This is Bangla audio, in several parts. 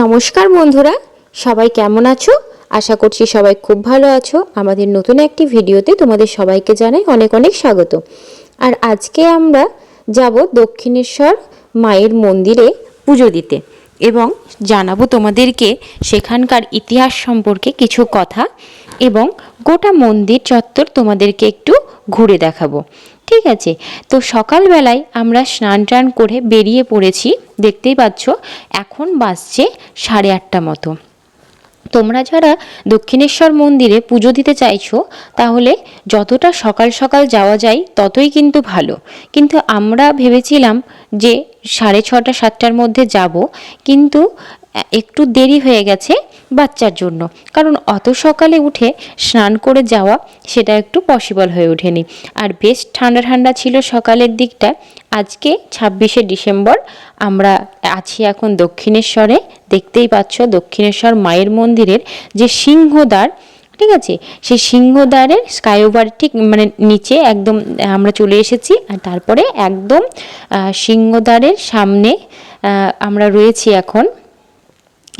নমস্কার বন্ধুরা, সবাই কেমন আছো? আশা করছি সবাই খুব ভালো আছো। আমাদের নতুন একটি ভিডিওতে তোমাদের সবাইকে জানাই অনেক অনেক স্বাগত। আর আজকে আমরা যাব দক্ষিণেশ্বর মায়ের মন্দিরে পুজো দিতে এবং জানাব তোমাদেরকে সেখানকার ইতিহাস সম্পর্কে কিছু কথা এবং গোটা মন্দির চত্বর তোমাদেরকে একটু ঘুরে দেখাবো। ঠিক আছে। তো সকালবেলায় আমরা স্নান টান করে বেরিয়ে পড়েছি, দেখতেই পাচ্ছ, এখন বাজছে সাড়ে আটটা মতো। তোমরা যারা দক্ষিণেশ্বর মন্দিরে পুজো দিতে চাইছো, তাহলে যতটা সকাল সকাল যাওয়া যায়, ততই কিন্তু ভালো। কিন্তু আমরা ভেবেছিলাম যে সাড়ে ছটা, সাতটার মধ্যে যাব, কিন্তু একটু দেরি হয়ে গেছে। বাচ্চার জন্য। কারণ অত সকালে উঠে স্নান করে যাওয়া সেটা একটু পসিবল হয়ে ওঠেনি। আর বেশ ঠান্ডা ঠান্ডা ছিল সকালের দিকটা। আজকে ছাব্বিশে ডিসেম্বর, আমরা আছি এখন দক্ষিণেশ্বরে। দেখতেই পাচ্ছ দক্ষিণেশ্বর মায়ের মন্দিরের যে সিংহদ্বার, ঠিক আছে? সেই সিংহদ্বারের স্কাইওভার ঠিক মানে নিচে একদম আমরা চলে এসেছি। আর তারপরে একদম সিংহদ্বারের সামনে আমরা রয়েছি এখন।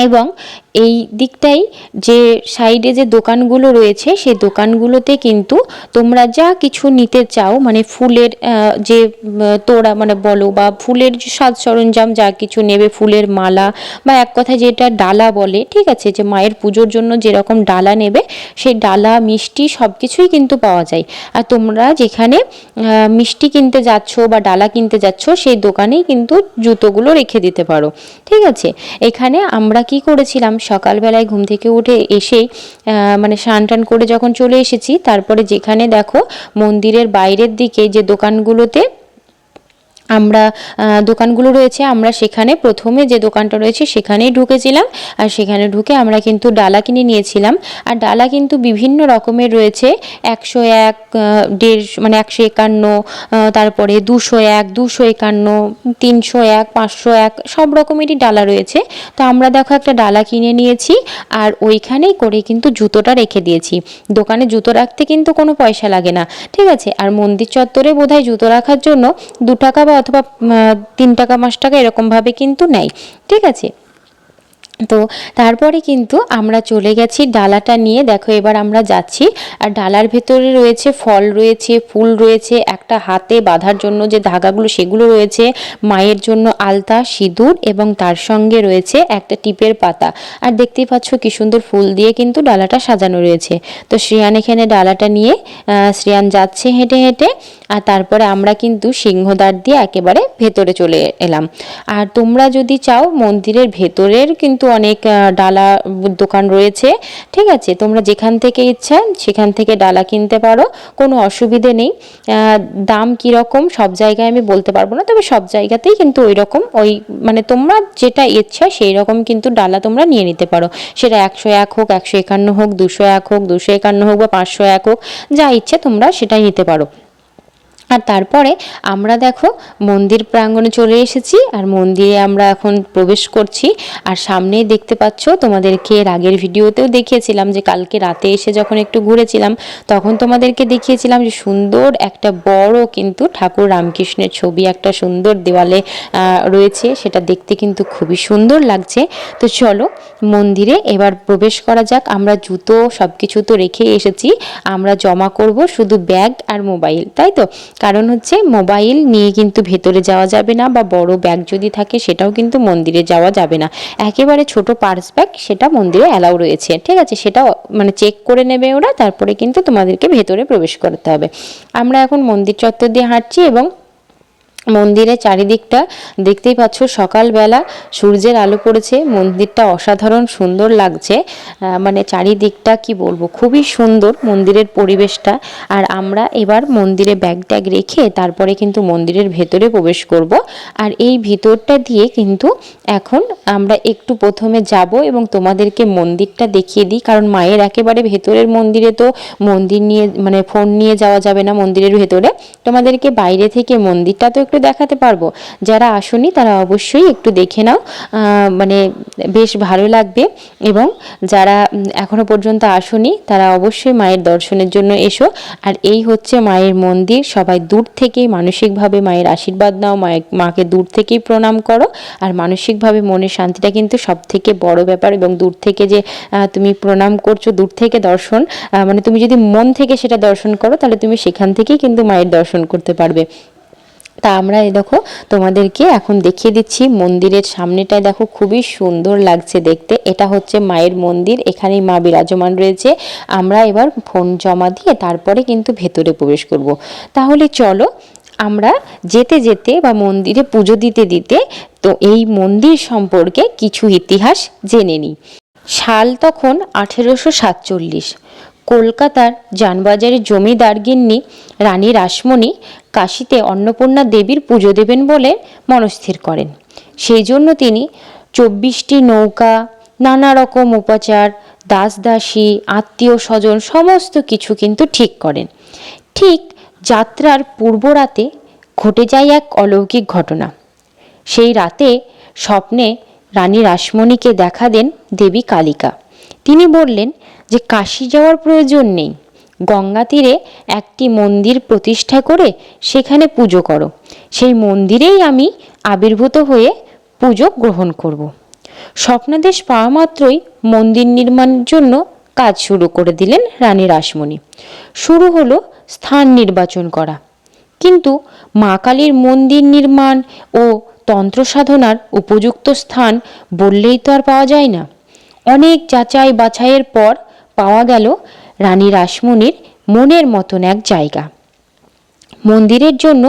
এবং এই দিকটাই যে সাইডে যে দোকানগুলো রয়েছে সেই দোকানগুলোতে কিন্তু তোমরা যা কিছু নিতে চাও মানে ফুলের যে তোড়া মানে বলো বা ফুলের সাজ সরঞ্জাম যা কিছু নেবে, ফুলের মালা বা এক কথায় যেটা ডালা বলে, ঠিক আছে? যে মায়ের পুজোর জন্য যেরকম ডালা নেবে সেই ডালা, মিষ্টি সব কিছুই কিন্তু পাওয়া যায়। আর তোমরা যেখানে মিষ্টি কিনতে যাচ্ছ বা ডালা কিনতে যাচ্ছ, সেই দোকানেই কিন্তু জুতোগুলো রেখে দিতে পারো, ঠিক আছে? এখানে আমরা কি করেছিলাম সকালবেলায় ঘুম থেকে উঠে এসে মানে স্নান টান করে যখন চলে এসেছি, তারপরে যেখানে দেখো মন্দিরের বাইরের দিকে যে দোকানগুলোতে আমরা দোকানগুলো রয়েছে, আমরা সেখানে প্রথমে যে দোকানটা রয়েছে সেখানেই ঢুকেছিলাম। আর সেখানে ঢুকে আমরা কিন্তু ডালা কিনে নিয়েছিলাম। আর ডালা কিন্তু বিভিন্ন রকমের রয়েছে। একশো এক দেড়শো মানে একশো একান্ন তারপরে দুশো এক, দুশো একান্ন, তিনশো এক, পাঁচশো এক, সব রকমেরই ডালা রয়েছে। তো আমরা দেখো একটা ডালা কিনে নিয়েছি। আর ওইখানেই করে কিন্তু জুতোটা রেখে দিয়েছি। দোকানে জুতো রাখতে কিন্তু কোনো পয়সা লাগে না, ঠিক আছে? আর মন্দির চত্বরে বোধহয় জুতো রাখার জন্য দু টাকা বা অথবা তিন টাকা, পাঁচ টাকা এরকমভাবে কিন্তু নেয়। ঠিক আছে? তো তারপরে কিন্তু আমরা চলে গেছি ডালাটা নিয়ে। দেখো, এবার আমরা যাচ্ছি। আর ডালার ভেতরে রয়েছে ফল রয়েছে, ফুল রয়েছে, একটা হাতে বাঁধার জন্য যে ধাগাগুলো, সেগুলো রয়েছে, মায়ের জন্য আলতা, সিঁদুর এবং তার সঙ্গে রয়েছে একটা টিপের পাতা। আর দেখতেই পাচ্ছ কি সুন্দর ফুল দিয়ে কিন্তু ডালাটা সাজানো রয়েছে। তো শ্রেয়ান এখানে ডালাটা নিয়ে শ্রেয়ান যাচ্ছে হেঁটে হেঁটে। আর তারপরে আমরা কিন্তু সিংহদ্বার দিয়ে একেবারে ভেতরে চলে এলাম। আর তোমরা যদি চাও, মন্দিরের ভেতরের কিন্তু অনেক ডালা দোকান রয়েছে, ঠিক আছে? তোমরা যেখান থেকে ইচ্ছা, সেখান থেকে ডালা কিনতে পারো, কোনো অসুবিধে নেই। দাম কীরকম সব জায়গায় আমি বলতে পারব না, তবে সব জায়গাতেই কিন্তু ওই রকম ওই মানে তোমরা যেটা ইচ্ছা সেই রকম কিন্তু ডালা তোমরা নিয়ে নিতে পারো। সেটা একশো এক হোক, একশো একান্ন হোক, দুশো এক হোক, দুশো একান্ন হোক বা পাঁচশো এক হোক, যা ইচ্ছে তোমরা সেটাই নিতে পারো। আর তারপরে আমরা দেখো মন্দির প্রাঙ্গণে চলে এসেছি আর মন্দিরে আমরা এখন প্রবেশ করছি। আর সামনেই দেখতে পাচ্ছ তোমাদেরকে এর আগের ভিডিওতেও দেখিয়েছিলাম যে কালকে রাতে এসে যখন একটু ঘুরেছিলাম, তখন তোমাদেরকে দেখিয়েছিলাম যে সুন্দর একটা বড় কিন্তু ঠাকুর রামকৃষ্ণের ছবি, একটা সুন্দর দেওয়ালে রয়েছে। সেটা দেখতে কিন্তু খুবই সুন্দর লাগছে। তো চলো মন্দিরে এবার প্রবেশ করা যাক। আমরা জুতো সব কিছু তো রেখে এসেছি। আমরা জমা করব শুধু ব্যাগ আর মোবাইল, তাই তো? কারণ হচ্ছে মোবাইল নিয়ে কিন্তু ভেতরে যাওয়া যাবে না বা বড় ব্যাগ যদি থাকে সেটাও কিন্তু মন্দিরে যাওয়া যাবে না। একেবারে ছোট পার্স ব্যাগ সেটা মন্দিরে অ্যালাউ রয়েছে। ঠিক আছে? সেটা মানে চেক করে নেবে ওরা, তারপরে কিন্তু তোমাদেরকে ভেতরে প্রবেশ করতে হবে। আমরা এখন মন্দির চত্বর দিয়ে হাঁটছি এবং মন্দিরের চারিদিকটা দেখতেই পাচ্ছ, সকালবেলা সূর্যের আলো পড়েছে, মন্দিরটা অসাধারণ সুন্দর লাগছে। মানে চারিদিকটা কি বলব, খুবই সুন্দর মন্দিরের পরিবেশটা। আর আমরা এবার মন্দিরে ব্যাগ ট্যাগ রেখে তারপরে কিন্তু মন্দিরের ভেতরে প্রবেশ করব। আর এই ভিতরটা দিয়ে কিন্তু এখন আমরা একটু প্রথমে যাব এবং তোমাদেরকে মন্দিরটা দেখিয়ে দিই। কারণ মায়ের একেবারে ভেতরের মন্দিরে তো মন্দির নিয়ে মানে ফোন নিয়ে যাওয়া যাবে না মন্দিরের ভেতরে। তোমাদেরকে বাইরে থেকে মন্দিরটা তো একটু দেখাতে পারব। যারা আসনি, তারা অবশ্যই একটু দেখে নাও। মানে বেশ ভালো লাগবে। এবং যারা এখনও পর্যন্ত আসনি, তারা অবশ্যই মায়ের দর্শনের জন্য এসো। আর এই হচ্ছে মায়ের মন্দির। সবাই দূর থেকেই মানসিকভাবে মায়ের আশীর্বাদ নাও, মায়ের, মাকে দূর থেকেই প্রণাম করো। আর মানসিকভাবে মনের শান্তিটা কিন্তু সব থেকে বড় ব্যাপার। এবং দূর থেকে যে তুমি প্রণাম করছ, দূর থেকে দর্শন মানে তুমি যদি মন থেকে সেটা দর্শন করো, তাহলে তুমি সেখান থেকেই কিন্তু মায়ের দর্শন করতে পারবে। তা আমরা দেখো তোমাদেরকে এখন দেখিয়ে দিচ্ছি। মন্দিরের সামনেটায় দেখো খুবই সুন্দর লাগছে দেখতে। এটা হচ্ছে মায়ের মন্দির, এখানেই মা বিরাজমান রয়েছে। আমরা এবার ফোন জমা দিয়ে তারপরে কিন্তু ভেতরে প্রবেশ করব। তাহলে চলো, আমরা যেতে যেতে বা মন্দিরে পুজো দিতে দিতে তো এই মন্দির সম্পর্কে কিছু ইতিহাস জেনে নিই। সাল তখন আঠেরোশো সাতচল্লিশ। কলকাতার যানবাজারের জমিদার গিন্নি রানী রাসমণি কাশীতে অন্নপূর্ণা দেবীর পুজো দেবেন বলে মনস্থির করেন। সেই জন্য তিনি চব্বিশটি নৌকা, নানা রকম উপাচার দাস দাসী আত্মীয় স্বজন সমস্ত কিছু কিন্তু ঠিক করেন। ঠিক যাত্রার পূর্ব রাতে ঘটে যায় এক অলৌকিক ঘটনা। সেই রাতে স্বপ্নে রানী রাসমণিকে দেখা দেন দেবী কালিকা। তিনি বললেন যে কাশি যাওয়ার প্রয়োজন নেই। গঙ্গা তীরে একটি মন্দির প্রতিষ্ঠা করে সেখানে পুজো করো। সেই মন্দিরেই আমি আবির্ভূত হয়ে পুজো গ্রহণ করব। স্বপ্নাদেশ পাওয়া মাত্রই মন্দির নির্মাণের জন্য কাজ শুরু করে দিলেন রানী রাসমণি। শুরু হলো স্থান নির্বাচন করা। কিন্তু মা কালীর মন্দির নির্মাণ ও তন্ত্র সাধনার উপযুক্ত স্থান বললেই তো আর পাওয়া যায় না। অনেক যাচাই বাছাইয়ের পর পাওয়া গেল রানী রাসমণির মনের মতন এক জায়গা। মন্দিরের জন্য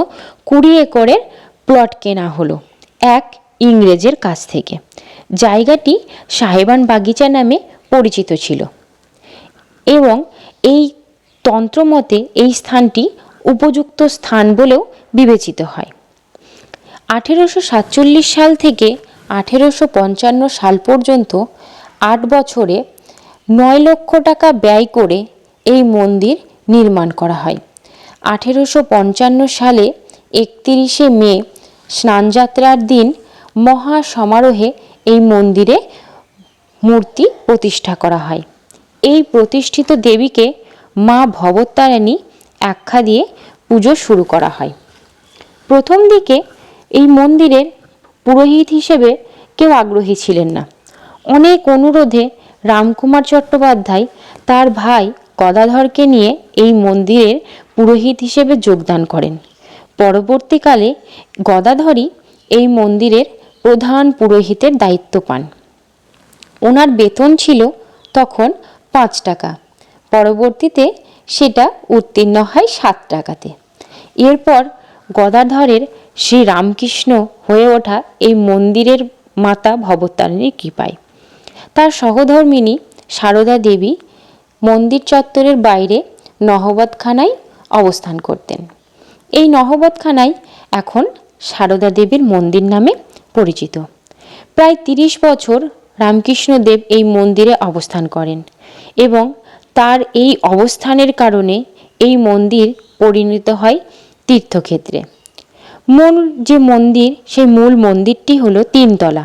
কুড়ি একরের প্লট কেনা হলো এক ইংরেজের কাছ থেকে। জায়গাটি সাহেবান বাগিচা নামে পরিচিত ছিল এবং এই তন্ত্রমতে এই স্থানটি উপযুক্ত স্থান বলেও বিবেচিত হয়। আঠেরোশো সাতচল্লিশ সাল থেকে আঠেরোশো পঞ্চান্ন সাল পর্যন্ত আট বছরে নয় লক্ষ টাকা ব্যয় করে এই মন্দির নির্মাণ করা হয়। আঠেরোশো পঞ্চান্ন সালে একত্রিশে মে, স্নানযাত্রার দিন মহা সমারোহে এই মন্দিরে মূর্তি প্রতিষ্ঠা করা হয়। এই প্রতিষ্ঠিত দেবীকে মা ভবতারিণী আখ্যা দিয়ে পুজো শুরু করা হয়। প্রথম দিকে এই মন্দিরের পুরোহিত হিসেবে কেউ আগ্রহী ছিলেন না। অনেক অনুরোধে রামকুমার চট্টোপাধ্যায় তার ভাই গদাধরকে নিয়ে এই মন্দিরের পুরোহিত হিসেবে যোগদান করেন। পরবর্তীকালে গদাধরই এই মন্দিরের প্রধান পুরোহিতের দায়িত্ব পান। ওনার বেতন ছিল তখন পাঁচ টাকা, পরবর্তীতে সেটা উত্তীর্ণ হয় সাত টাকাতে। এরপর গদাধরের শ্রী রামকৃষ্ণ হয়ে ওঠা এই মন্দিরের মাতা ভবতারিণীর কৃপায়। তার সহধর্মিনী সারদা দেবী মন্দির চত্বরের বাইরে নহবতখানায় অবস্থান করতেন। এই নহবতখানায় এখন সারদা দেবীর মন্দির নামে পরিচিত। প্রায় তিরিশ বছর রামকৃষ্ণদেব এই মন্দিরে অবস্থান করেন এবং তার এই অবস্থানের কারণে এই মন্দির পরিণত হয় তীর্থক্ষেত্রে। মূল যে মন্দির, সেই মূল মন্দিরটি হলো তিনতলা।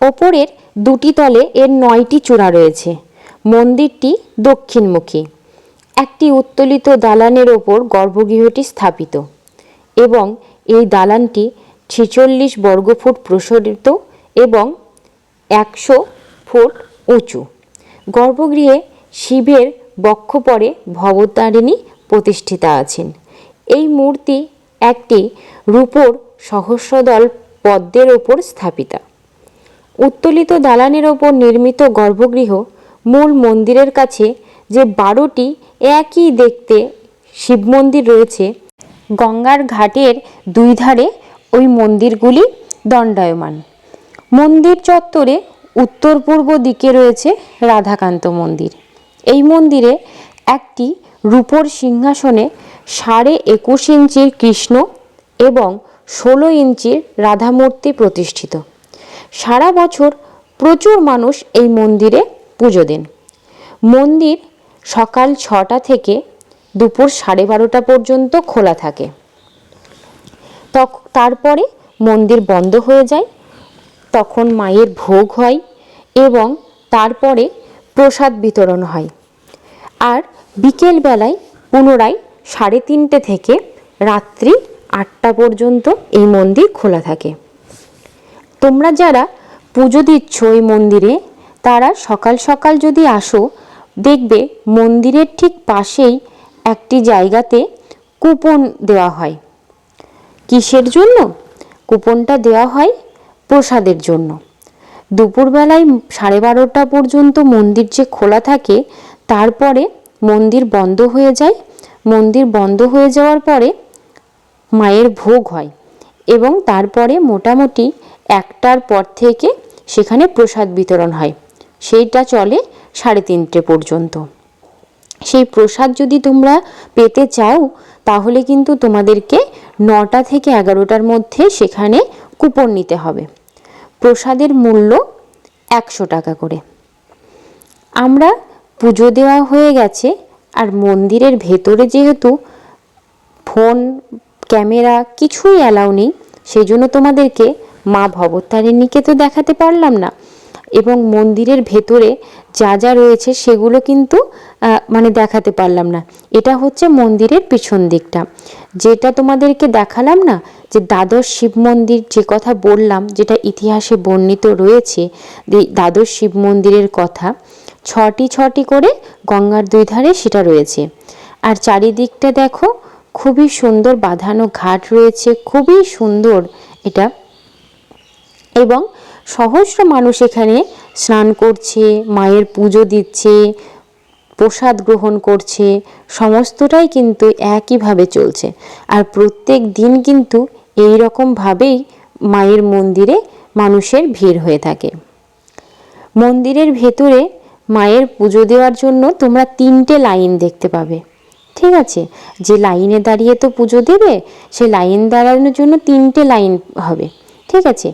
ওপরের দুটি তলে এর নয়টি চূড়া রয়েছে। মন্দিরটি দক্ষিণমুখী। একটি উত্তোলিত দালানের ওপর গর্ভগৃহটি স্থাপিত এবং এই দালানটি ছেচল্লিশ বর্গফুট প্রসারিত এবং একশো ফুট উঁচু। গর্ভগৃহে শিবের বক্ষপরে ভবতারিণী প্রতিষ্ঠিতা আছেন। এই মূর্তি একটি রূপোর সহস্রদল পদ্মের ওপর স্থাপিতা। উত্তোলিত দালানের ওপর নির্মিত গর্ভগৃহ মূল মন্দিরের কাছে যে বারোটি একই দেখতে শিব মন্দির রয়েছে, গঙ্গার ঘাটের দুই ধারে ওই মন্দিরগুলি দণ্ডায়মান। মন্দির চত্বরে উত্তর পূর্ব দিকে রয়েছে রাধাকান্ত মন্দির। এই মন্দিরে একটি রূপোর সিংহাসনে সাড়ে একুশ ইঞ্চির কৃষ্ণ এবং ষোলো ইঞ্চির রাধামূর্তি প্রতিষ্ঠিত। সারা বছর প্রচুর মানুষ এই মন্দিরে পুজো দেন। মন্দির সকাল ছটা থেকে দুপুর সাড়ে বারোটা পর্যন্ত খোলা থাকে। তারপরে মন্দির বন্ধ হয়ে যায়, তখন মায়ের ভোগ হয় এবং তারপরে প্রসাদ বিতরণ হয়। আর বিকেল বেলায় পুনরায় সাড়ে তিনটে থেকে রাত্রি আটটা পর্যন্ত এই মন্দির খোলা থাকে। তোমরা যারা পুজো দিচ্ছ এই মন্দিরে, তারা সকাল সকাল যদি আসো, দেখবে মন্দিরের ঠিক পাশেই একটি জায়গাতে কুপন দেওয়া হয়। কিসের জন্য? কুপনটা দেওয়া হয় প্রসাদের জন্য। দুপুরবেলায় সাড়ে বারোটা পর্যন্ত মন্দির যে খোলা থাকে, তারপরে মন্দির বন্ধ হয়ে যায়। মন্দির বন্ধ হয়ে যাওয়ার পরে মায়ের ভোগ হয় এবং তারপরে মোটামুটি একটার পর থেকে সেখানে প্রসাদ বিতরণ হয়। সেইটা চলে সাড়ে তিনটে পর্যন্ত। সেই প্রসাদ যদি তোমরা পেতে চাও, তাহলে কিন্তু তোমাদেরকে নটা থেকে এগারোটার মধ্যে সেখানে কুপন নিতে হবে। প্রসাদের মূল্য একশো টাকা করে। আমরা পুজো দেওয়া হয়ে গেছে আর মন্দিরের ভেতরে যেহেতু ফোন, ক্যামেরা কিছুই অ্যালাউ নেই, সেই জন্য তোমাদেরকে মা ভবতারিণীকে তো দেখাতে পারলাম না। এবং মন্দিরের ভেতরে যা যা রয়েছে সেগুলো কিন্তু মানে দেখাতে পারলাম না। এটা হচ্ছে মন্দিরের পিছন দিকটা। যেটা তোমাদেরকে দেখালাম না, যে দ্বাদশ শিব মন্দির যে কথা বললাম, যেটা ইতিহাসে বর্ণিত রয়েছে দ্বাদশ শিব মন্দিরের কথা, ছটি ছটি করে গঙ্গার দুই ধারে সেটা রয়েছে। আর চারিদিকটা দেখো, খুবই সুন্দর বাঁধানো ঘাট রয়েছে, খুবই সুন্দর এটা। এবং সহস্র মানুষ এখানে স্নান করছে, মায়ের পুজো দিচ্ছে, প্রসাদ গ্রহণ করছে, সমস্তটাই কিন্তু একইভাবে চলছে। আর প্রত্যেক দিন কিন্তু এই রকমভাবেই মায়ের মন্দিরে মানুষের ভিড় হয়ে থাকে। মন্দিরের ভেতরে মায়ের পুজো দেওয়ার জন্য তোমরা তিনটে লাইন দেখতে পাবে। ঠিক আছে? যে লাইনে দাঁড়িয়ে তো পুজো দেবে, সে লাইন দাঁড়ানোর জন্য তিনটে লাইন হবে। ঠিক আছে?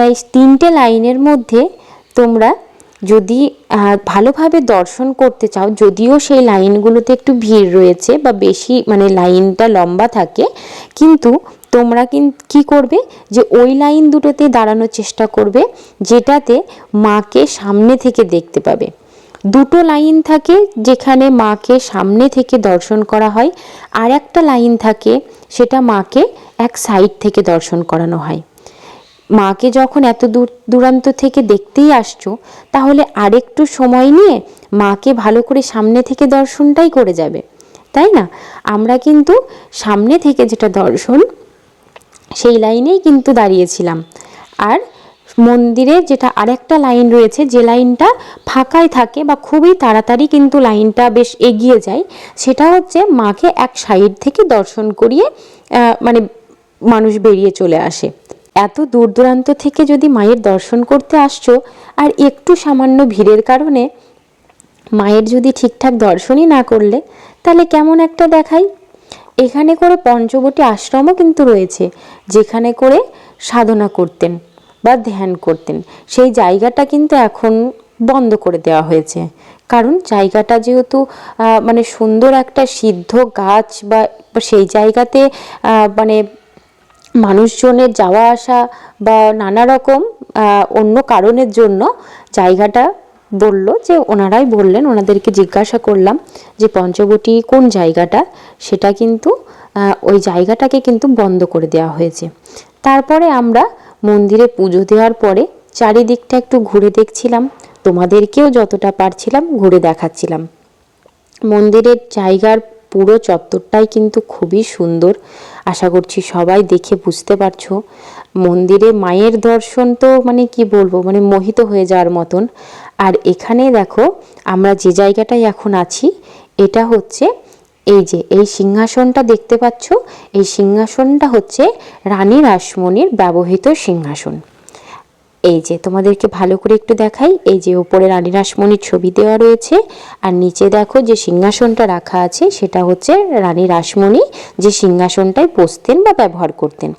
তাই তিনটে লাইনের মধ্যে তোমরা যদি ভালোভাবে দর্শন করতে চাও, যদিও সেই লাইনগুলোতে একটু ভিড় রয়েছে বা বেশি মানে লাইনটা লম্বা থাকে, কিন্তু তোমরা কি করবে? যে ওই লাইন দুটোতে দাঁড়ানোর চেষ্টা করবে, যেটাতে মাকে সামনে থেকে দেখতে পাবে। দুটো লাইন থাকে যেখানে মাকে সামনে থেকে দর্শন করা হয় আর একটা লাইন থাকে সেটা মাকে এক সাইড থেকে দর্শন করানো হয়। মাকে যখন এত দূর, দূরান্ত থেকে দেখতেই আসছো, তাহলে আরেকটু সময় নিয়ে মাকে ভালো করে সামনে থেকে দর্শনটাই করে যাবে, তাই না? আমরা কিন্তু সামনে থেকে যেটা দর্শন, সেই লাইনেই কিন্তু দাঁড়িয়েছিলাম। আর মন্দিরে যেটা আরেকটা লাইন রয়েছে, যে লাইনটা ফাঁকায় থাকে বা খুবই তাড়াতাড়ি কিন্তু লাইনটা বেশ এগিয়ে যায়, সেটা হচ্ছে মাকে এক সাইড থেকে দর্শন করিয়ে মানে মানুষ বেরিয়ে চলে আসে। এত দূর দূরান্ত থেকে যদি মায়ের দর্শন করতে আসছো, আর একটু সামান্য ভিড়ের কারণে মায়ের যদি ঠিকঠাক দর্শনই না করলে, তাহলে কেমন একটা দেখাই? এখানে করে পঞ্চবটী আশ্রমও কিন্তু রয়েছে, যেখানে করে সাধনা করতেন বা ধ্যান করতেন। সেই জায়গাটা কিন্তু এখন বন্ধ করে দেওয়া হয়েছে। কারণ জায়গাটা যেহেতু মানে সুন্দর একটা সিদ্ধ গাছ বা সেই জায়গাতে মানে মানুষজনের যাওয়া আসা বা নানা রকম অন্য কারণের জন্য জায়গাটা বলল যে ওনারাই বললেন, ওনাদেরকে জিজ্ঞাসা করলাম যে পঞ্চবটি কোন জায়গাটা? সেটা কিন্তু ওই জায়গাটাকে কিন্তু বন্ধ করে দেওয়া হয়েছে। তারপরে আমরা মন্দিরে পুজো দেওয়ার পরে চারিদিকটা একটু ঘুরে দেখছিলাম, তোমাদেরকেও যতটা পারছিলাম ঘুরে দেখাচ্ছিলাম। মন্দিরের জায়গার পুরো চত্বরটাই কিন্তু খুবই সুন্দর আশা করছি সবাই দেখে বুঝতে পারছ। মন্দিরে মায়ের দর্শন তো মানে কি বলব মানে মোহিত হয়ে যাওয়ার মতন। আর এখানে দেখো, আমরা যে জায়গাটায় এখন আছি, এটা হচ্ছে এই যে, এই সিংহাসনটা দেখতে পাচ্ছ? এই সিংহাসনটা হচ্ছে রানী রাসমণির ব্যবহৃত সিংহাসন। এই যে তোমাদেরকে ভালো করে একটু দেখাই, এই যে উপরে রানী রাসমণির ছবি দেওয়া রয়েছে, আর নিচে দেখো যে সিংহাসনটা রাখা আছে, সেটা হচ্ছে রানী রাসমণি যে সিংহাসনটায় বসতেন বা ব্যবহার করতেন।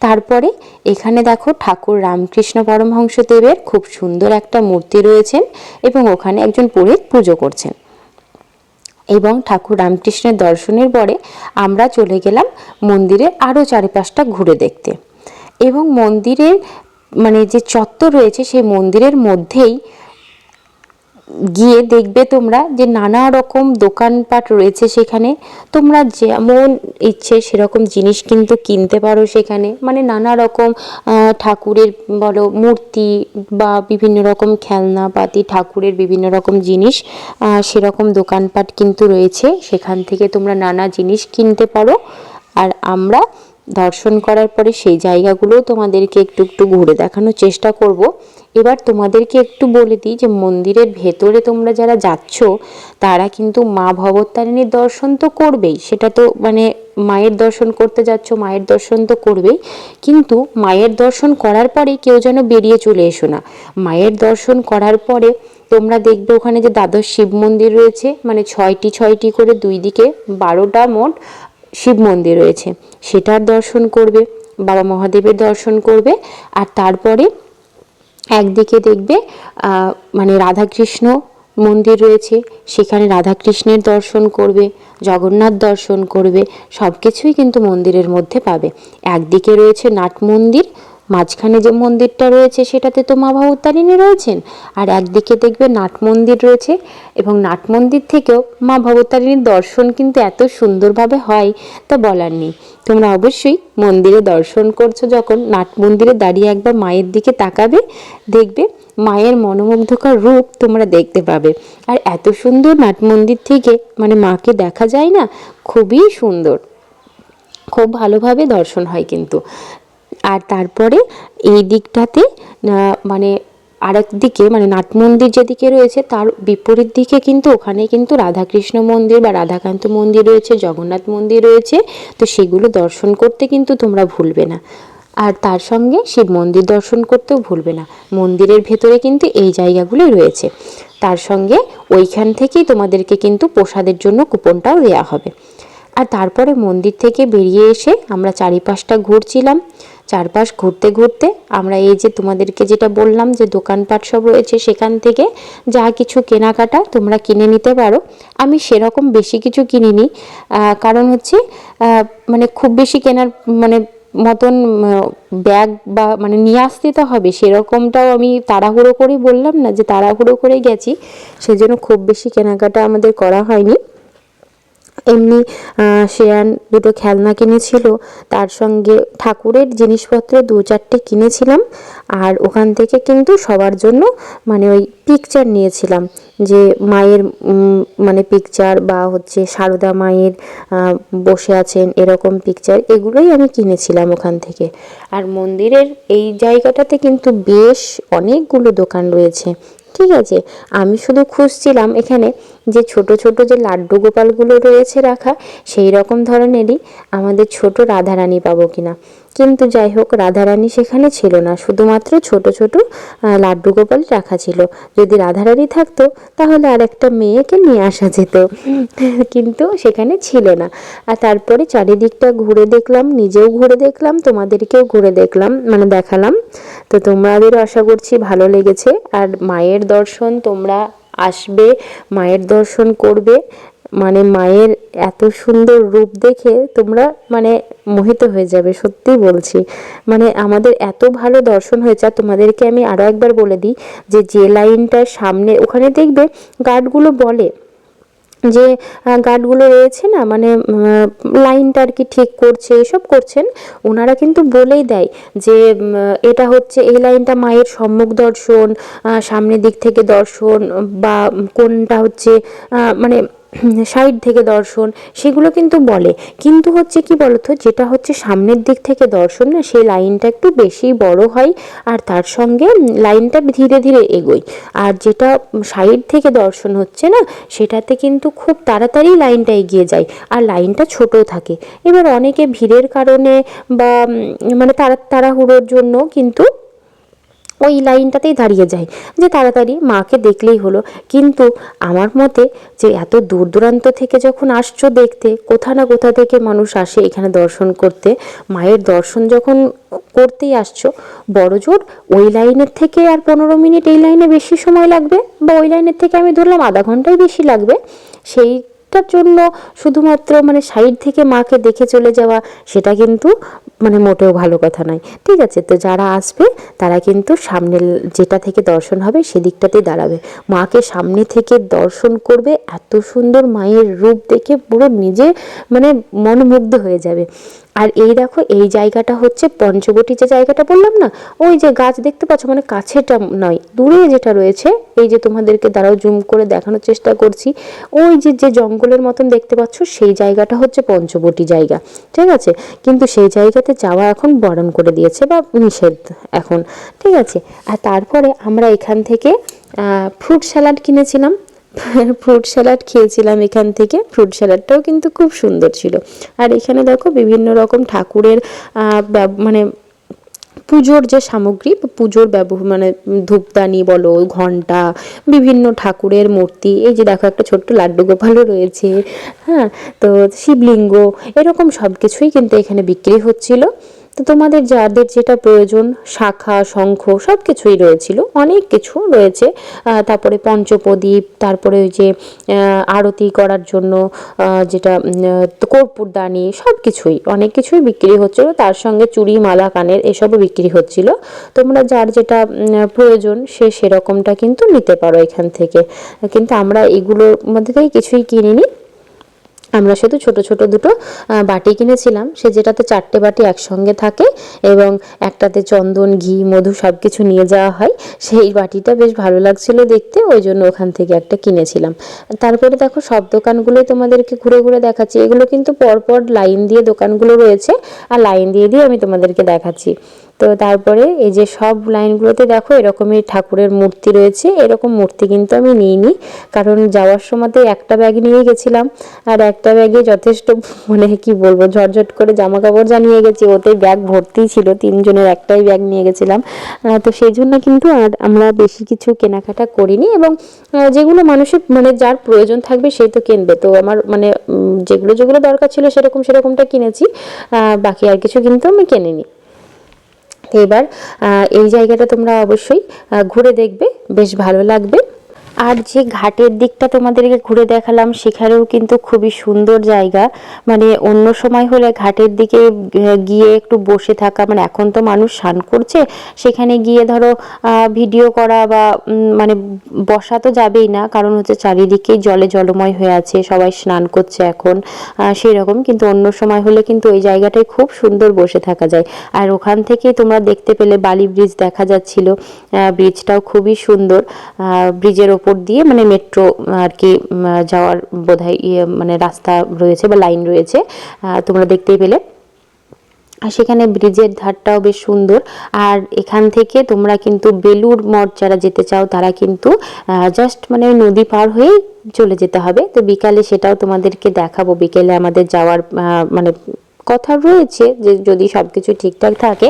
তারপরে এখানে দেখো ঠাকুর রামকৃষ্ণ পরমহংসদেবের খুব সুন্দর একটা মূর্তি রয়েছেন এবং ওখানে একজন পুরোহিত পুজো করছেন। এবং ঠাকুর রামকৃষ্ণের দর্শনের পরে আমরা চলে গেলাম মন্দিরের আরও চারিপাশটা ঘুরে দেখতে। এবং মন্দিরের মানে যে চত্বর রয়েছে সেই মন্দিরের মধ্যেই গিয়ে দেখবে তোমরা যে নানা রকম দোকানপাট রয়েছে সেখানে। তোমরা যেমন ইচ্ছে সেরকম জিনিস কিন্তু কিনতে পারো সেখানে। মানে নানা রকম ঠাকুরের বলো মূর্তি বা বিভিন্ন রকম খেলনাপাতি, ঠাকুরের বিভিন্ন রকম জিনিস সেরকম দোকানপাট কিন্তু রয়েছে। সেখান থেকে তোমরা নানা জিনিস কিনতে পারো। আর আমরা দর্শন করার পরে সেই জায়গাগুলোও তোমাদেরকে একটু একটু ঘুরে দেখানোর চেষ্টা করব। এবার তোমাদেরকে একটু বলে দিই যে মন্দিরের ভেতরে তোমরা যারা যাচ্ছ, তারা কিন্তু মা ভবতারিণীর দর্শন তো করবেই। সেটা তো মানে মায়ের দর্শন করতে যাচ্ছ, মায়ের দর্শন তো করবেই। কিন্তু মায়ের দর্শন করার পরে কেউ যেন বেরিয়ে চলে এসো না। মায়ের দর্শন করার পরে তোমরা দেখবে ওখানে যে দ্বাদশ শিব মন্দির রয়েছে মানে ছয়টি ছয়টি করে দুই দিকে, বারোটা মোট শিব মন্দির রয়েছে, সেটার দর্শন করবে, বাবা মহাদেবের দর্শন করবে, আর তারপরে একদিকে দেখবে মানে রাধাকৃষ্ণ মন্দির রয়েছে, সেখানে রাধাকৃষ্ণের দর্শন করবে, জগন্নাথ দর্শন করবে সব কিছুই কিন্তু মন্দিরের মধ্যে পাবে। একদিকে রয়েছে নাট মন্দির মাঝখানে যে মন্দিরটা রয়েছে, সেটাতে তো মা ভবতারিণী রয়েছেন। আর একদিকে দেখবে নাট মন্দির রয়েছে এবং নাট মন্দির থেকেও মা ভবতারিণীর দর্শন কিন্তু এত সুন্দরভাবে হয় তা বলার নেই। তোমরা অবশ্যই মন্দিরে দর্শন করছ যখন, নাট মন্দিরে দাঁড়িয়ে একবার মায়ের দিকে তাকাবে, দেখবে মায়ের মনোমুগ্ধকর রূপ তোমরা দেখতে পাবে। আর এত সুন্দর নাট মন্দির থেকে মানে মাকে দেখা যায় না, খুবই সুন্দর। খুব ভালোভাবে দর্শন হয় কিন্তু। আর তারপরে এই দিকটাতে মানে আরেক দিকে মানে নাট মন্দির যেদিকে রয়েছে, তার বিপরীত দিকে কিন্তু ওখানে কিন্তু রাধাকৃষ্ণ মন্দির বা রাধাকান্ত মন্দির রয়েছে, জগন্নাথ মন্দির রয়েছে। তো সেগুলো দর্শন করতে কিন্তু তোমরা ভুলবে না। আর তার সঙ্গে শিব মন্দির দর্শন করতেও ভুলবে না। মন্দিরের ভেতরে কিন্তু এই জায়গাগুলো রয়েছে। তার সঙ্গে ওইখান থেকেই তোমাদেরকে কিন্তু প্রসাদের জন্য কুপনটাও দেওয়া হবে। আর তারপরে মন্দির থেকে বেরিয়ে এসে আমরা চারিপাশটা ঘুরছিলাম। চারপাশ ঘুরতে ঘুরতে আমরা এই যে তোমাদেরকে যেটা বললাম যে দোকানপাট সব রয়েছে সেখান থেকে যা কিছু কেনাকাটা তোমরা কিনে নিতে পারো। আমি সেরকম বেশি কিছু কিনিনি কারণ হচ্ছে মানে খুব বেশি কেনার মানে মতন ব্যাগ বা মানে নিয়ে আসতে তো হবে, সেরকমটাও আমি তাড়াহুড়ো করেই বললাম না যে তাড়াহুড়ো করে গেছি, সেজন্য খুব বেশি কেনাকাটা আমাদের করা হয়নি। এমনি শেয়ান দুটো খেলনা কিনেছিল। তার সঙ্গে ঠাকুরের জিনিসপত্র দু চারটে কিনেছিলাম। আর ওখান থেকে কিন্তু সবার জন্য মানে ওই পিকচার নিয়েছিলাম। যে মায়ের মানে পিকচার বা হচ্ছে সারদা মায়ের বসে আছেন এরকম পিকচার এগুলোই আমি কিনেছিলাম ওখান থেকে। আর মন্দিরের এই জায়গাটাতে কিন্তু বেশ অনেকগুলো দোকান রয়েছে। ঠিক আছে, আমি শুধু খুঁজছিলাম এখানে যে ছোট ছোট যে লাড্ডু গোপালগুলো রয়েছে রাখা, সেই রকম ধরনেরই আমাদের ছোট রাধারানী পাবো কিনা। কিন্তু যাই হোক, রাধারানী সেখানে ছিল না, শুধুমাত্র ছোট ছোট লাড্ডু গোপাল রাখা ছিল। যদি রাধারানী থাকতো, তাহলে আর একটা মেয়েকে নিয়ে আসা যেত। কিন্তু সেখানে ছিল না। আর তারপরে চারিদিকটা ঘুরে দেখলাম, নিজেও ঘুরে দেখলাম, তোমাদেরকেও ঘুরে দেখলাম মানে দেখালাম। তো তোমাদেরও আশা করছি ভালো লেগেছে। আর মায়ের দর্শন তোমরা আসবে, মায়ের দর্শন করবে। মানে মায়ের এত সুন্দর রূপ দেখে তোমরা মানে মোহিত হয়ে যাবে, সত্যিই বলছি। মানে আমাদের এত ভালো দর্শন হয়েছে। আর তোমাদেরকে আমি আরও একবার বলে দিই যে যে লাইনটার সামনে, ওখানে দেখবে গার্ডগুলো বলে যে গার্ডগুলো রয়েছে না মানে লাইনটা আর কি ঠিক করছে, এসব করছেন ওনারা কিন্তু বলেই দেয় যে এটা হচ্ছে, এই লাইনটা মায়ের সম্মুখ দর্শন সামনের দিক থেকে দর্শন, বা কোনটা হচ্ছে মানে সাইড থেকে দর্শন, সেগুলো কিন্তু বলে। কিন্তু হচ্ছে কি বলতো, যেটা হচ্ছে সামনের দিক থেকে দর্শন না, সেই লাইনটা একটু বেশি বড় হয় আর তার সঙ্গে লাইনটা ধীরে ধীরে এগোয়। আর যেটা সাইড থেকে দর্শন হচ্ছে না, সেটাতে কিন্তু খুব তাড়াতাড়ি লাইনটা এগিয়ে যায় আর লাইনটা ছোটও থাকে। এবার অনেকে ভিড়ের কারণে বা মানে তাড়া তাড়াহুড়োর জন্য কিন্তু ওই লাইনটাতেই দাঁড়িয়ে যায়। যে তাড়াতাড়ি মাকে দেখলেই হলো। কিন্তু আমার মতে যে এত দূর দূরান্ত থেকে যখন আসছো দেখতে, কোথা না কোথা থেকে মানুষ আসে এখানে দর্শন করতে। মায়ের দর্শন যখন করতেই আসছো, বড় জোর ওই লাইনের থেকে আর পনেরো মিনিট এই লাইনে বেশি সময় লাগবে? বা ওই লাইনের থেকে আমি ধরলাম আধা ঘন্টাই বেশি লাগবে? সেই দিকটার জন্য শুধুমাত্র মানে সাইড থেকে মাকে দেখে চলে যাওয়া, সেটা কিন্তু মানে মোটেও ভালো কথা নয়। ঠিক আছে, তো যারা আসবে, তারা কিন্তু সামনের যেটা থেকে দর্শন হবে, সেদিকটাতেই দাঁড়াবে। মাকে সামনে থেকে দর্শন করবে, এত সুন্দর মায়ের রূপ দেখে পুরো নিজে মানে মনমুগ্ধ হয়ে যাবে। আর এই দেখো, এই জায়গাটা হচ্ছে পঞ্চবটি যে জায়গাটা বললাম না, ওই যে গাছ দেখতে পাচ্ছ মানে কাছেটা নয়, দূরে যেটা রয়েছে, এই যে তোমাদেরকে দ্বারাও জুম করে দেখানোর চেষ্টা করছি, ওই যে যে জঙ্গলের মতন দেখতে পাচ্ছ, সেই জায়গাটা হচ্ছে পঞ্চবটি জায়গা, ঠিক আছে? কিন্তু সেই জায়গাতে যাওয়া এখন বরণ করে দিয়েছে বা নিষেধ এখন, ঠিক আছে? আর তারপরে আমরা এখান থেকে ফ্রুট স্যালাড কিনেছিলাম ফ্রুট স্যালাড খেয়েছিলাম এখান থেকে। ফ্রুট স্যালাডটাও কিন্তু খুব সুন্দর ছিল। আর এখানে দেখো বিভিন্ন রকম ঠাকুরের মানে পুজোর যে সামগ্রী, পুজোর ব্যবহার মানে ধূপদানি বলো ঘণ্টা বিভিন্ন ঠাকুরের মূর্তি, এই যে দেখো একটা ছোট্ট লাড্ডু গোপালও রয়েছে হ্যাঁ? তো শিবলিঙ্গ, এরকম সব কিছুই কিন্তু এখানে বিক্রি হচ্ছিল। তো তোমাদের যাদের যেটা প্রয়োজন, শাখা, শঙ্খ সব কিছুই রয়েছিল, অনেক কিছু রয়েছে। তারপরে পঞ্চপ্রদীপ, তারপরে ওই যে আরতি করার জন্য যেটা কর্পূরদানি সব কিছুই অনেক কিছুই বিক্রি হচ্ছিল। তার সঙ্গে চুড়ি, মালা, কানের এসবও বিক্রি হচ্ছিল। তোমরা যার যেটা প্রয়োজন সে সেরকমটা কিন্তু নিতে পারো এখান থেকে। কিন্তু আমরা এগুলোর মধ্যে থেকে কিছুই কিনিনি। আমরা শুধু ছোট ছোট দুটো বাটি কিনেছিলাম। সে যেটাতে চারটে বাটি একসঙ্গে থাকে এবং একটাতে চন্দন, ঘি, মধু সব কিছু নিয়ে যাওয়া হয়, সেই বাটিটা বেশ ভালো লাগছিল দেখতে, ওই জন্য ওখান থেকে একটা কিনেছিলাম। তারপরে দেখো সব দোকানগুলোই তোমাদেরকে ঘুরে ঘুরে দেখাচ্ছি। এগুলো কিন্তু পরপর লাইন দিয়ে দোকানগুলো রয়েছে, আর লাইন দিয়ে দিয়ে আমি তোমাদেরকে দেখাচ্ছি। তো তারপরে এই যে সব লাইনগুলোতে দেখো এরকমই ঠাকুরের মূর্তি রয়েছে। এরকম মূর্তি কিন্তু আমি নিইনি, কারণ যাওয়ার সময়তে একটা ব্যাগ নিয়ে গেছিলাম। আর একটা ব্যাগে যথেষ্ট মানে কি বলব, ঝটঝট করে জামা কাপড় যা নিয়ে গেছি। ওতে ব্যাগ ভর্তি ছিল, তিনজনের একটাই ব্যাগ নিয়ে গেছিলাম। তো সেই জন্য কিন্তু আর আমরা বেশি কিছু কেনাকাটা করিনি এবং যেগুলো মানুষের মানে যার প্রয়োজন থাকবে সেই তো কিনবে। তো আমার মানে যেগুলো যেগুলো দরকার ছিল সেরকম সেরকমটা কিনেছি। বাকি আর কিছু কিন্তু আমি কিনিনি। এবার এই জায়গাটা তোমরা অবশ্যই ঘুরে দেখবে বেশ ভালো লাগবে। আর যে ঘাটের দিকটা তোমাদেরকে ঘুরে দেখালাম সেখানেও কিন্তু খুবই সুন্দর জায়গা। মানে অন্য সময় হলে ঘাটের দিকে গিয়ে একটু বসে থাকা মানে এখন তো মানুষ স্নান করছে সেখানে গিয়ে ধরো ভিডিও করা বা মানে বসা তো যাবেই না কারণ হচ্ছে চারিদিকেই জলে জলময় হয়ে আছে সবাই স্নান করছে এখন আহ, সেই রকম কিন্তু অন্য সময় হলে কিন্তু ওই জায়গাটায় খুব সুন্দর বসে থাকা যায়। আর ওখান থেকে তোমরা দেখতে পেলে বালি ব্রিজ দেখা যাচ্ছিল ব্রিজটাও খুবই সুন্দর ব্রিজের ওপর দিয়ে মানে মেট্রো আর কি যাওয়ার বোধহয় ইয়ে মানে রাস্তা রয়েছে বা লাইন রয়েছে তোমরা দেখতেই পেলে। আর সেখানে ব্রিজের ধারটাও বেশ সুন্দর। আর এখান থেকে তোমরা কিন্তু বেলুর মঠ যারা যেতে চাও, তারা কিন্তু জাস্ট মানে নদী পার হয়েই চলে যেতে হবে। তো বিকালে সেটাও তোমাদেরকে দেখাবো। বিকেলে আমাদের যাওয়ার মানে কথা রয়েছে যে যদি সব কিছু ঠিকঠাক থাকে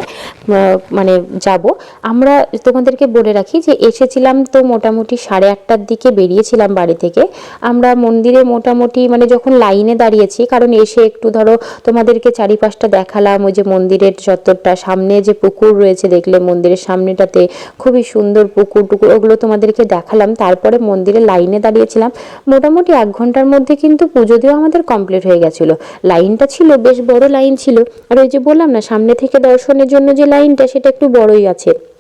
মানে যাব। আমরা তোমাদেরকে বলে রাখি যে এসেছিলাম তো মোটামুটি সাড়ে আটটার দিকে বেরিয়েছিলাম বাড়ি থেকে। আমরা মন্দিরে মোটামুটি মানে যখন লাইনে দাঁড়িয়েছি, কারণ এসে একটু ধরো তোমাদেরকে চারিপাশটা দেখালাম, ওই যে মন্দিরের চত্বরটা, সামনে যে পুকুর রয়েছে দেখলে মন্দিরের সামনেটাতে, খুবই সুন্দর পুকুর টুকুর ওগুলো তোমাদেরকে দেখালাম। তারপরে মন্দিরে লাইনে দাঁড়িয়েছিলাম। মোটামুটি এক ঘণ্টার মধ্যে কিন্তু পুজো দেওয়া আমাদের কমপ্লিট হয়ে গেছিল। লাইনটা ছিল বেশ বড় লাইন ছিল। আর ওই যে বললাম না, সামনে থেকে দর্শনের জন্য যে লাইনটা, সেটা একটু বড়ই আছে।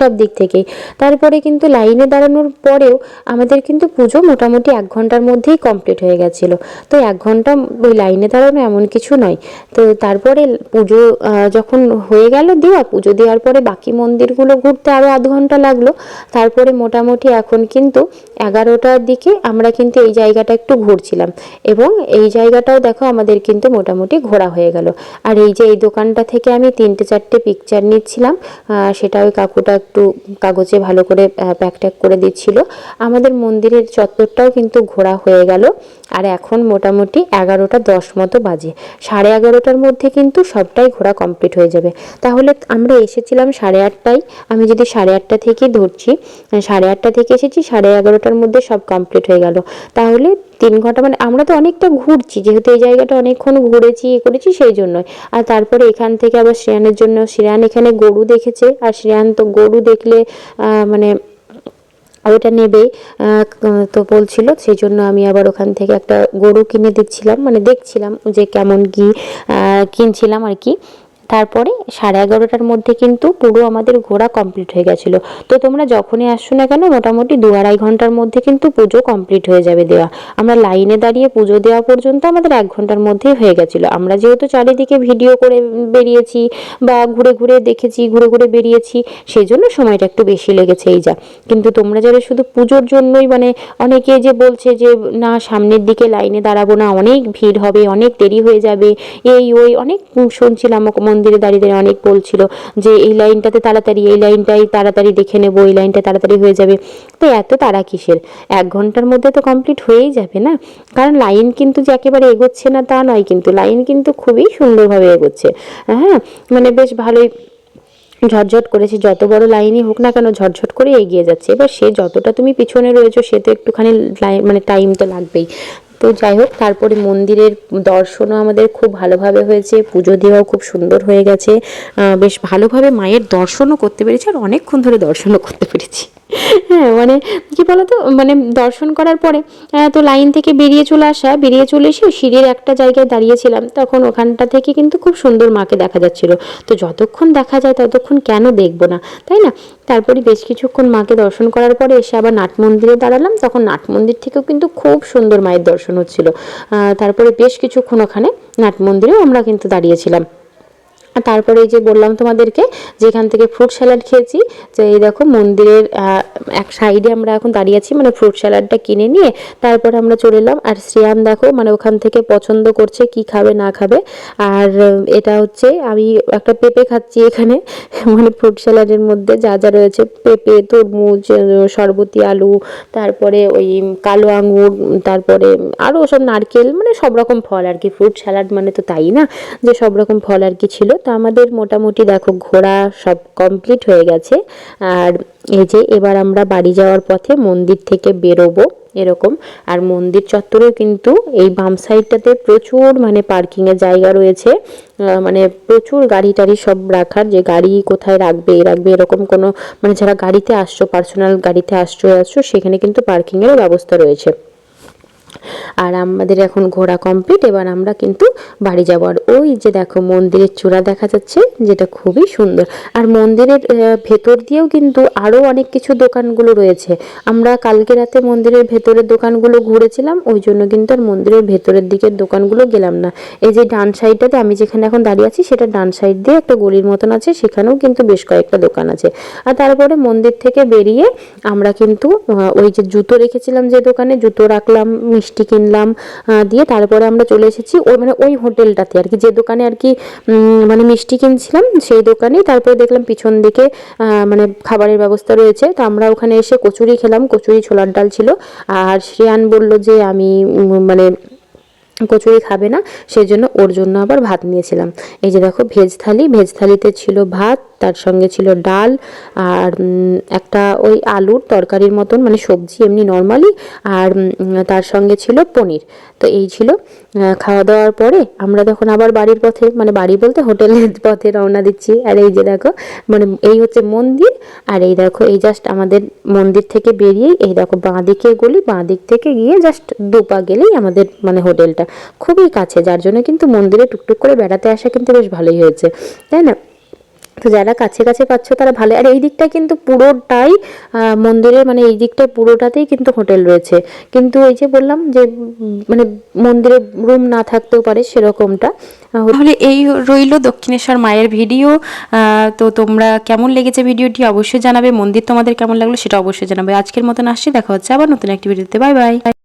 সব দিক থেকেই। তারপরে কিন্তু লাইনে দাঁড়ানোর পরেও আমাদের কিন্তু পুজো মোটামুটি এক ঘণ্টার মধ্যেই কমপ্লিট হয়ে গেছিল। তো এক ঘণ্টা ওই লাইনে দাঁড়ানো এমন কিছু নয়। তো তারপরে পুজো যখন হয়ে গেল দেওয়া, পুজো দেওয়ার পরে বাকি মন্দিরগুলো ঘুরতে আরও আধ ঘণ্টা লাগল। তারপরে মোটামুটি এখন কিন্তু এগারোটার দিকে আমরা কিন্তু এই জায়গাটা একটু ঘুরছিলাম। এবং এই জায়গাটাও দেখো আমাদের কিন্তু মোটামুটি ঘোরা হয়ে গেল। আর এই যে এই দোকানটা থেকে আমি তিনটে চারটে পিকচার নিচ্ছিলাম। সেটা ওই কাকুটা একটু কাগজে ভালো করে প্যাক ট্যাক করে দিচ্ছিল। আমাদের মন্দিরের চত্বরটাও কিন্তু ঘোরা হয়ে গেল। আর এখন মোটামুটি এগারোটা দশ মতো বাজে। সাড়ে এগারোটার মধ্যে কিন্তু সবটাই ঘোরা কমপ্লিট হয়ে যাবে। তাহলে আমরা এসেছিলাম সাড়ে আটটায়। আমি যদি সাড়ে আটটা থেকে ধরছি, সাড়ে আটটা থেকে এসেছি, সাড়ে এগারোটার মধ্যে সব কমপ্লিট হয়ে গেল। তাহলে তিন ঘণ্টা মানে আমরা তো অনেকটা ঘুরছি, যেহেতু এই জায়গাটা অনেকক্ষণ ঘুরেছি, এ করেছি সেই জন্যই। আর তারপরে এখান থেকে আবার শ্রেয়ানের জন্য শ্রেয়ান এখানে গরু দেখেছে, আর শ্রেয়ান তো গরু দেখলে মানে ওটা নেবে তো বলছিল, সেই জন্য আমি আবার ওখান থেকে একটা গরু কিনে দিচ্ছিলাম মানে দেখছিলাম যে কেমন কি কিনছিলাম আর কি। তারপরে সাড়ে এগারোটার মধ্যে কিন্তু পুরো আমাদের ঘোরা কমপ্লিট হয়ে গেছিল। তো তোমরা যখনই আসছো না কেন, মোটামুটি দু আড়াই ঘণ্টার মধ্যে কিন্তু পুজো কমপ্লিট হয়ে যাবে দেওয়া। আমরা লাইনে দাঁড়িয়ে পুজো দেওয়া পর্যন্ত আমাদের এক ঘণ্টার মধ্যেই হয়ে গেছিল। আমরা যেহেতু চারিদিকে ভিডিও করে বেরিয়েছি বা ঘুরে ঘুরে দেখেছি, ঘুরে ঘুরে বেরিয়েছি সেই জন্য সময়টা একটু বেশি লেগেছে এই যা। কিন্তু তোমরা যারা শুধু পুজোর জন্যই মানে অনেকে যে বলছে যে, না, সামনের দিকে লাইনে দাঁড়াবো না, অনেক ভিড় হবে, অনেক দেরি হয়ে যাবে, এই ওই, অনেক শুনছিলাম মন্দিরে দাঁড়িয়ে অনেক বলছিল যে এই লাইনটাতে তাড়াতাড়ি, এই লাইনটাই তাড়াতাড়ি দেখে নেব, এই লাইনটা তাড়াতাড়ি হয়ে যাবে। তো এত তাড়া কিসের? এক ঘণ্টার মধ্যে তো কমপ্লিট হয়েই যাবে না? কারণ লাইন কিন্তু যে একেবারে এগোচ্ছে না তা নয় কিন্তু, লাইন কিন্তু খুবই সুন্দরভাবে এগোচ্ছে। হ্যাঁ মানে বেশ ভালোই ঝটঝট করেছে, যত বড় লাইনই হোক না কেন ঝটঝট করে এগিয়ে যাচ্ছে। এবার সে যতটা তুমি পিছনে রয়েছো, সে তো একটুখানি লাই- মানে টাইম তো লাগবেই। তো যাই হোক, তারপরে মন্দিরের দর্শনও আমাদের খুব ভালোভাবে হয়েছে, পুজো দেওয়াও খুব সুন্দর হয়ে গেছে। বেশ ভালোভাবে মায়ের দর্শনও করতে পেরেছি আর অনেকক্ষণ ধরে দর্শনও করতে পেরেছি। হ্যাঁ মানে কি বলতো? মানে দর্শন করার পরে তো লাইন থেকে বেরিয়ে চলে আসা, বেরিয়ে চলে এসে সিঁড়ির একটা জায়গায় দাঁড়িয়েছিলাম। তখন ওখানটা থেকে কিন্তু খুব সুন্দর মাকে দেখা যাচ্ছিল। তো যতক্ষণ দেখা যায়, ততক্ষণ কেন দেখব না, তাই না? তারপরে বেশ কিছুক্ষণ মাকে দর্শন করার পরে এসে আবার নাট মন্দিরে দাঁড়ালাম। তখন নাট মন্দির থেকেও কিন্তু খুব সুন্দর মায়ের দর্শন হচ্ছিল। তারপরে বেশ কিছুক্ষণ ওখানে নাট মন্দিরেও আমরা কিন্তু দাঁড়িয়েছিলাম। তারপরে এই যে বললাম তোমাদেরকে যেখান থেকে ফ্রুট স্যালাড খেয়েছি, যে এই দেখো মন্দিরের এক সাইডে আমরা এখন দাঁড়িয়ে আছি মানে ফ্রুট স্যালাডটা কিনে নিয়ে তারপরে আমরা চলে এলাম। আর শ্রেয়ান দেখো মানে ওখান থেকে পছন্দ করছে কি খাবে না খাবে। আর এটা হচ্ছে আমি একটা পেঁপে খাচ্ছি এখানে মানে ফ্রুট স্যালাডের মধ্যে যা যা রয়েছে। পেঁপে, তরমুজ, শরবতি, আলু, তারপরে ওই কালো আঙুর তারপরে আরও সব নারকেল মানে সব রকম ফল আর কি। ফ্রুট স্যালাড মানে তো তাই না, যে সব রকম ফল আর কি ছিল। তো আমাদের মোটামুটি দেখো ঘোরা সব কমপ্লিট হয়ে গেছে। আর এই যে এবার আমরা বাড়ি যাওয়ার পথে মন্দির থেকে বেরোবো এরকম। আর মন্দির চত্বরেও কিন্তু এই বাম সাইডটাতে প্রচুর মানে পার্কিংয়ের জায়গা রয়েছে। মানে প্রচুর গাড়ি টাড়ি সব রাখার যে গাড়ি কোথায় রাখবে রাখবে, এরকম কোনো মানে যারা গাড়িতে আসছো পার্সোনাল গাড়িতে আসছো আসছো, সেখানে কিন্তু পার্কিংয়েরও ব্যবস্থা রয়েছে। আর আমাদের এখন ঘোরা কমপ্লিট এবার আমরা কিন্তু বাড়ি যাব। আর ওই যে দেখো মন্দিরের চূড়া দেখা যাচ্ছে, যেটা খুবই সুন্দর। আর মন্দিরের ভেতর দিয়েও কিন্তু আরও অনেক কিছু দোকানগুলো রয়েছে। আমরা কালকে রাতে মন্দিরের ভেতরের দোকানগুলো ঘুরেছিলাম, ওই জন্য কিন্তু আর মন্দিরের ভেতরের দিকের দোকানগুলো গেলাম না। এই যে ডান সাইডটাতে আমি যেখানে এখন দাঁড়িয়ে আছি, সেটা ডান সাইড দিয়ে একটা গলির মতন আছে, সেখানেও কিন্তু বেশ কয়েকটা দোকান আছে। আর তারপরে মন্দির থেকে বেরিয়ে আমরা কিন্তু ওই যে জুতো রেখেছিলাম যে দোকানে, জুতো রাখলাম, মিষ্টি কিনলাম দিয়ে তারপরে আমরা চলে এসেছি ওই মানে ওই হোটেলটাতে আর কি। যে দোকানে আর কি মানে মিষ্টি কিনছিলাম, সেই দোকানেই তারপরে দেখলাম পিছন দিকে মানে খাবারের ব্যবস্থা রয়েছে। তো আমরা ওখানে এসে কচুরি খেলাম, কচুরি ছোলার ডাল ছিল। আর শ্রেয়ান বলল যে আমি মানে কচুরি খাবে না সেই জন্য ওর জন্য আবার ভাত নিয়েছিলাম। এই যে দেখো ভেজ থালি, ভেজ থালিতে ছিল ভাত, তার সঙ্গে ছিল ডাল আর একটা ওই আলুর তরকারির মতন মানে সবজি এমনি নর্মালি, আর তার সঙ্গে ছিল পনির। তো এই ছিল। খাওয়া দাওয়ার পরে আমরা তখন আবার বাড়ির পথে মানে বাড়ি বলতে হোটেলের পথে রওনা দিচ্ছি। আর এই যে দেখো মানে এই হচ্ছে মন্দির, আর এই দেখো, এই জাস্ট আমাদের মন্দির থেকে বেরিয়েই এই দেখো বাঁ দিকে গলি বাঁ দিক থেকে গিয়ে জাস্ট দুপা গেলেই আমাদের মানে হোটেলটা। খুবই কাছে, যার জন্য কিন্তু মন্দিরে টুকটুক করে বেড়াতে আসা কিন্তু বেশ ভালোই হয়েছে, তাই না? তো যারা কাছে কাছে পাচ্ছ তারা ভালো। আর এই দিকটা কিন্তু পুরোটাই মন্দিরের মানে এই দিকটায় পুরোটাতেই কিন্তু হোটেল রয়েছে। কিন্তু এই যে বললাম যে মানে মন্দিরে রুম না থাকতেও পারে সেরকমটা। তাহলে এই রইল দক্ষিণেশ্বর মায়ের ভিডিও। তো তোমরা কেমন লেগেছে ভিডিওটি অবশ্যই জানাবে। মন্দির তোমাদের কেমন লাগল সেটা অবশ্যই জানাবে। আজকের মতন আসছি, দেখা হচ্ছে আবার নতুন একটি ভিডিওতে। Bye bye.